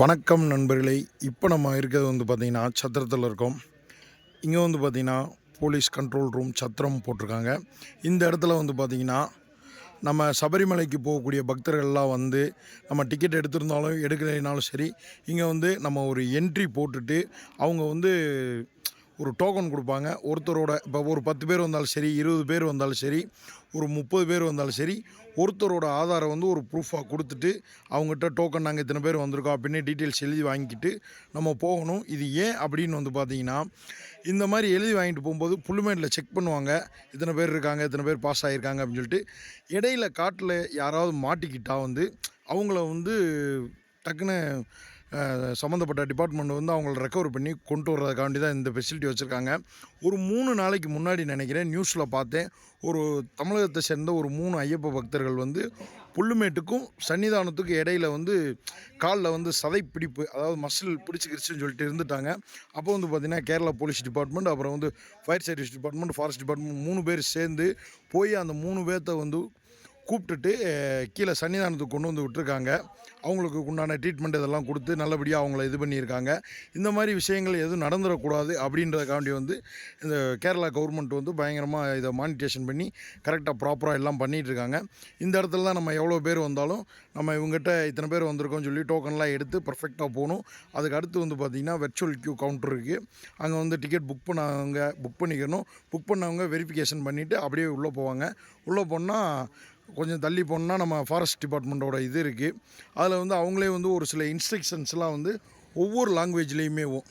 வணக்கம் நண்பர்களே. இப்போ நம்ம இருக்கிறது வந்து பார்த்திங்கன்னா சத்திரத்தில் இருக்கோம். இங்கே வந்து பார்த்திங்கன்னா போலீஸ் கண்ட்ரோல் ரூம் சத்திரம் போட்டிருக்காங்க. இந்த இடத்துல வந்து பார்த்திங்கன்னா நம்ம சபரிமலைக்கு போகக்கூடிய பக்தர்கள்லாம் வந்து நம்ம டிக்கெட் எடுத்திருந்தாலும் எடுக்கலைனாலும் சரி இங்கே வந்து நம்ம ஒரு என்ட்ரி போட்டுட்டு அவங்க வந்து ஒரு டோக்கன் கொடுப்பாங்க. ஒருத்தரோட இப்போ ஒரு பத்து பேர் வந்தாலும் சரி இருபது பேர் வந்தாலும் சரி ஒரு முப்பது பேர் வந்தாலும் சரி ஒருத்தரோட ஆதாரம் வந்து ஒரு ப்ரூஃபாக கொடுத்துட்டு அவங்ககிட்ட டோக்கன் நாங்கள் இத்தனை பேர் வந்திருக்கோம் அப்படின்னு டீட்டெயில்ஸ் எழுதி வாங்கிக்கிட்டு நம்ம போகணும். இது ஏன் அப்படின்னு வந்து பார்த்தீங்கன்னா இந்த மாதிரி எழுதி வாங்கிட்டு போகும்போது புல்லுமேட்டில் செக் பண்ணுவாங்க. இத்தனை பேர் இருக்காங்க இத்தனை பேர் பாஸ் ஆகியிருக்காங்க அப்படின்னு சொல்லிட்டு இடையில காட்டில் யாராவது மாட்டிக்கிட்டால் வந்து அவங்கள வந்து டக்குன்னு சம்மந்தப்பட்ட டிபார்ட்மெண்ட் வந்து அவங்கள ரெக்கவர் பண்ணி கொண்டு வர்றதுக்காண்டி தான் இந்த ஃபெசிலிட்டி வச்சுருக்காங்க. ஒரு மூணு நாளைக்கு முன்னாடி நினைக்கிறேன் நியூஸில் பார்த்தேன். ஒரு தமிழகத்தை சேர்ந்த ஒரு மூணு ஐயப்ப பக்தர்கள் வந்து புல்லுமேட்டுக்கும் சன்னிதானத்துக்கும் இடையில வந்து காலில் வந்து சதை பிடிப்பு அதாவது மசில் பிடிச்சிக்கிருச்சுன்னு சொல்லிட்டு இருந்துட்டாங்க. அப்போ வந்து பார்த்திங்கன்னா கேரளா போலீஸ் டிபார்ட்மெண்ட் அப்புறம் வந்து fire service department forest department மூணு பேர் சேர்ந்து போய் அந்த மூணு பேர்த்த வந்து கூப்பிட்டுட்டு கீழே சன்னிதானத்துக்கு கொண்டு வந்து விட்டுருக்காங்க. அவங்களுக்கு உண்டான ட்ரீட்மெண்ட் இதெல்லாம் கொடுத்து நல்லபடியாக அவங்கள இது பண்ணியிருக்காங்க. இந்த மாதிரி விஷயங்கள் எதுவும் நடந்துடக்கூடாது அப்படின்றதுக்காண்டி வந்து இந்த கேரளா கவர்மெண்ட் வந்து பயங்கரமாக இதை மானிட்டேஷன் பண்ணி கரெக்டாக ப்ராப்பராக எல்லாம் பண்ணிகிட்ருக்காங்க. இந்த இடத்துல தான் நம்ம எவ்வளோ பேர் வந்தாலும் நம்ம இவங்ககிட்ட இத்தனை பேர் வந்திருக்கோம்னு சொல்லி டோக்கன்லாம் எடுத்து பர்ஃபெக்டாக போகணும். அதுக்கு அடுத்து வந்து பார்த்திங்கன்னா வெர்ச்சுவல் கியூ கவுண்டர் இருக்குது அங்கே வந்து டிக்கெட் புக் பண்ணவங்க புக் பண்ணிக்கணும். புக் பண்ணவங்க வெரிஃபிகேஷன் பண்ணிவிட்டு அப்படியே உள்ளே போவாங்க. உள்ளே போனால் கொஞ்சம் தள்ளி போனால் நம்ம ஃபாரஸ்ட் டிபார்ட்மெண்ட்டோட இது இருக்குது அதில் வந்து அவங்களே வந்து ஒரு சில இன்ஸ்ட்ரக்ஷன்ஸ்லாம் வந்து ஒவ்வொரு லாங்குவேஜ்லேயுமே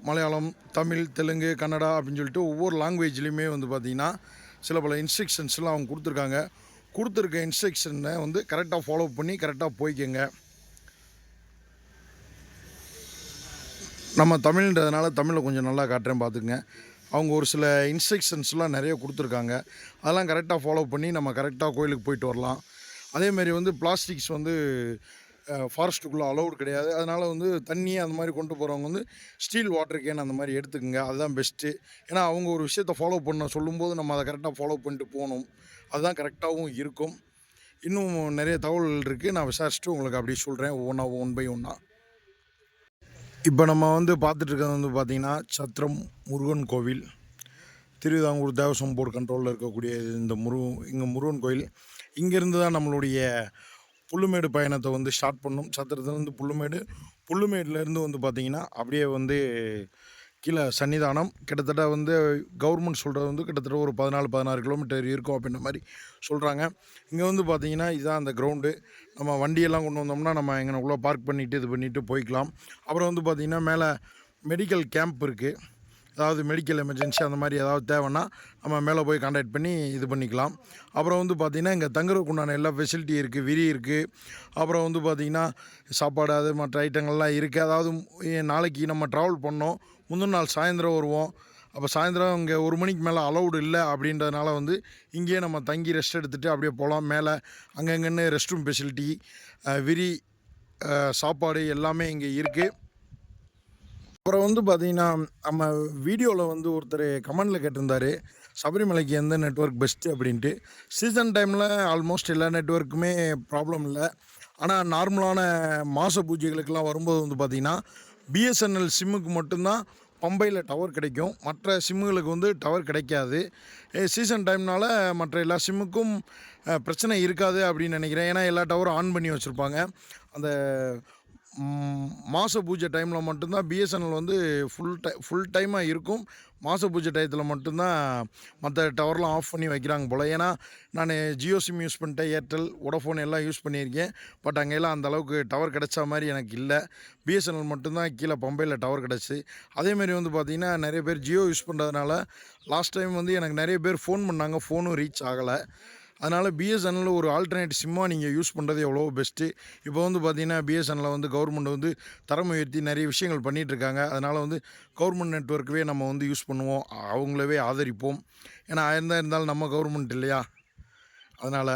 மலையாளம் தமிழ் தெலுங்கு கன்னடா அப்படின்னு சொல்லிட்டு ஒவ்வொரு லாங்குவேஜ்லேயுமே வந்து பார்த்திங்கன்னா சில பல இன்ஸ்ட்ரக்ஷன்ஸ்லாம் அவங்க கொடுத்துருக்காங்க. கொடுத்துருக்க இன்ஸ்ட்ரக்ஷனை வந்து கரெக்டாக ஃபாலோ பண்ணி கரெக்டாக போய்க்கங்க. நம்ம தமிழ்ன்றதுனால தமிழை கொஞ்சம் நல்லா காட்டுறேன் பார்த்துக்குங்க அவங்க ஒரு சில இன்ஸ்ட்ரக்ஷன்ஸ்லாம் நிறைய கொடுத்துருக்காங்க. அதெல்லாம் கரெக்டாக ஃபாலோ பண்ணி நம்ம கரெக்டாக கோயிலுக்கு போயிட்டு வரலாம். அதேமாரி வந்து பிளாஸ்டிக்ஸ் வந்து ஃபாரஸ்ட்டுக்குள்ளே அலௌடு கிடையாது. அதனால் வந்து தண்ணி அந்த மாதிரி கொண்டு போகிறவங்க வந்து ஸ்டீல் வாட்டர் கேன் அந்த மாதிரி எடுத்துக்கோங்க. அதுதான் பெஸ்ட்டு ஏன்னா அவங்க ஒரு விஷயத்தை ஃபாலோ பண்ண சொல்லும்போது நம்ம அதை கரெக்டாக ஃபாலோ பண்ணிட்டு போகணும். அதுதான் கரெக்டாகவும் இருக்கும். இன்னும் நிறைய தகவல்கள் இருக்குது நான் விசாரிச்சுட்டு உங்களுக்கு அப்படியே சொல்கிறேன் ஒவ்வொன்றா ஒன் பை ஒன்றா இப்போ நம்ம வந்து பார்த்துட்ருக்கிறது வந்து பார்த்திங்கன்னா சத்திரம் முருகன் கோவில். திருவிதாங்கூர் தேவசம் போர்டு கண்ட்ரோலில் இருக்கக்கூடிய இந்த முரு இங்கே முருகன் கோயில். இங்கேருந்து தான் நம்மளுடைய புல்லுமேடு பயணத்தை வந்து ஸ்டார்ட் பண்ணோம் சத்திரத்துலேருந்து புல்லுமேடு புல்லுமேடுலேருந்து வந்து பார்த்திங்கன்னா அப்படியே வந்து கீழே சன்னிதானம். கிட்டத்தட்ட வந்து கவர்மெண்ட் சொல்கிறது வந்து கிட்டத்தட்ட ஒரு பதினாலு பதினாறு கிலோமீட்டர் இருக்கும் அப்படின்ற மாதிரி சொல்கிறாங்க இங்கே வந்து பார்த்திங்கன்னா இதுதான் அந்த கிரவுண்டு நம்ம வண்டியெல்லாம் கொண்டு வந்தோம்னா நம்ம எங்கனக்குள்ளே பார்க் பண்ணிவிட்டு இது பண்ணிவிட்டு போய்க்கலாம். அப்புறம் வந்து பார்த்திங்கன்னா மேலே மெடிக்கல் கேம்ப் இருக்குது அதாவது மெடிக்கல் எமர்ஜென்சி அந்த மாதிரி ஏதாவது தேவைன்னா நம்ம மேலே போய் கான்டாக்ட் பண்ணி இது பண்ணிக்கலாம். அப்புறம் வந்து பார்த்திங்கன்னா இங்கே தங்குறதுக்கு உண்டான எல்லா ஃபெசிலிட்டி இருக்குது விரி இருக்குது அப்புறம் வந்து பார்த்திங்கன்னா சாப்பாடு அது மற்ற ஐட்டங்கள்லாம் இருக்குது அதாவது நாளைக்கு நம்ம ட்ராவல் பண்ணோம் முந்தின நாள் சாயந்தரம் வருவோம். அப்போ சாயந்தரம் இங்கே ஒரு மணிக்கு மேலே அலௌடு இல்லை அப்படின்றதுனால வந்து இங்கேயே நம்ம தங்கி ரெஸ்ட் எடுத்துகிட்டு அப்படியே போகலாம். மேலே அங்கங்கன்னு ரெஸ்ட் ரூம் ஃபெசிலிட்டி விரி சாப்பாடு எல்லாமே இங்கே இருக்குது அப்புறம் வந்து பார்த்தீங்கன்னா நம்ம வீடியோவில் வந்து ஒருத்தர் கமெண்டில் கேட்டிருந்தாரு சபரிமலைக்கு எந்த நெட்வொர்க் பெஸ்ட்டு? அப்படின்ட்டு. சீசன் டைமில் ஆல்மோஸ்ட் எல்லா நெட்வொர்க்குமே ப்ராப்ளம் இல்லை. ஆனால் நார்மலான மாத பூஜைகளுக்கெல்லாம் வரும்போது வந்து பார்த்திங்கன்னா பிஎஸ்என்எல் சிம்முக்கு மட்டும்தான் பம்பையில் டவர் கிடைக்கும். மற்ற சிம்முகளுக்கு வந்து டவர் கிடைக்காது. சீசன் டைம்னால் மற்ற எல்லா சிம்முக்கும் பிரச்சனை இருக்காது அப்படின்னு நினைக்கிறேன். ஏன்னா எல்லா டவரும் ஆன் பண்ணி வச்சுருப்பாங்க. அந்த மாத பூஜை டைமில் மட்டும்தான் பிஎஸ்என்எல் வந்து ஃபுல் டை ஃபுல் டைமாக இருக்கும். மாத பூஜை டயத்தில் மட்டும்தான் மற்ற டவர்லாம் ஆஃப் பண்ணி வைக்கிறாங்க போல். ஏன்னா நான் ஜியோ சிம் யூஸ் பண்ணிட்டேன் ஏர்டெல் வோடஃபோன் எல்லாம் யூஸ் பண்ணியிருக்கேன். பட் அங்கெல்லாம் அந்த அளவுக்கு டவர் கிடைச்ச மாதிரி எனக்கு இல்லை. பிஎஸ்என்எல் மட்டும்தான் கீழே பம்பையில் டவர் கிடச்சி. அதேமாரி வந்து பார்த்திங்கன்னா நிறைய பேர் ஜியோ யூஸ் பண்ணுறதுனால லாஸ்ட் டைம் வந்து எனக்கு நிறைய பேர் ஃபோன் பண்ணாங்க ஃபோனும் ரீச் ஆகலை. அதனால் பிஎஸ்என்எல் ஒரு ஆல்டர்னேட் சிம்மாக நீங்கள் யூஸ் பண்ணுறது எவ்வளோ பெஸ்ட்டு இப்போ வந்து பார்த்திங்கன்னா பிஎஸ்என்எல் வந்து கவர்மெண்ட் வந்து தரம் உயர்த்தி நிறைய விஷயங்கள் பண்ணிகிட்ருக்காங்க அதனால் வந்து கவர்மெண்ட் நெட்ஒர்க்கவே நம்ம வந்து யூஸ் பண்ணுவோம். அவங்களவே ஆதரிப்போம். ஏன்னா இருந்தால் இருந்தாலும் நம்ம கவர்மெண்ட் இல்லையா? அதனால்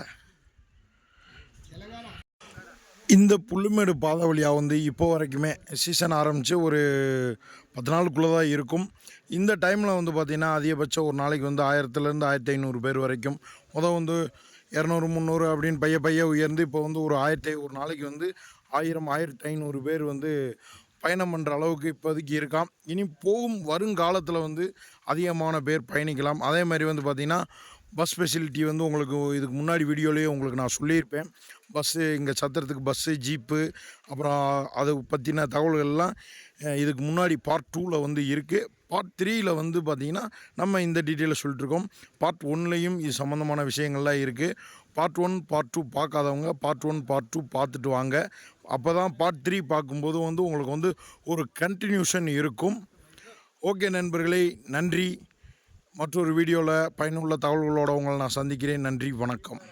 இந்த புல்லுமேடு பாதை வழியாக வந்து இப்போ வரைக்குமே சீசன் ஆரம்பித்து ஒரு பத்து நாளுக்குள்ளே தான் இருக்கும். இந்த டைமில் வந்து பார்த்திங்கன்னா அதிகபட்சம் ஒரு நாளைக்கு வந்து ஆயிரத்துலேருந்து ஆயிரத்தி ஐநூறு பேர் வரைக்கும். மொதல் வந்து இரநூறு முந்நூறு அப்படின்னு பைய பைய உயர்ந்து இப்போ வந்து ஒரு ஆயிரத்தி ஒரு நாளைக்கு வந்து ஆயிரம் ஆயிரத்தி ஐநூறு பேர் வந்து பயணம் பண்ணுற அளவுக்கு இப்போதைக்கு இருக்கான் இனி போகும் வருங்காலத்தில் வந்து அதிகமான பேர் பயணிக்கலாம். அதே மாதிரி வந்து பார்த்திங்கன்னா பஸ் ஃபெசிலிட்டி வந்து உங்களுக்கு இதுக்கு முன்னாடி வீடியோலேயே உங்களுக்கு நான் சொல்லியிருப்பேன். பஸ்ஸு இங்கே சத்திரத்துக்கு பஸ்ஸு ஜீப்பு அப்புறம் அதை பற்றின தகவல்கள்லாம் இதுக்கு முன்னாடி பார்ட் டூவில் வந்து இருக்குது பார்ட் த்ரீயில் வந்து பார்த்திங்கன்னா நம்ம இந்த டீட்டெயிலை சொல்லிட்டுருக்கோம் பார்ட் ஒன்லேயும் இது சம்மந்தமான விஷயங்கள்லாம் இருக்குது பார்ட் ஒன் பார்ட் டூ பார்க்காதவங்க பார்ட் ஒன் பார்ட் டூ பார்த்துட்டு வாங்க. அப்போ தான் பார்ட் த்ரீ பார்க்கும்போது வந்து உங்களுக்கு வந்து ஒரு கண்டினியூஷன் இருக்கும். ஓகே நண்பர்களே நன்றி. மற்றொரு வீடியோவில் பயனுள்ள தகவல்களோட உங்களை நான் சந்திக்கிறேன். நன்றி வணக்கம்.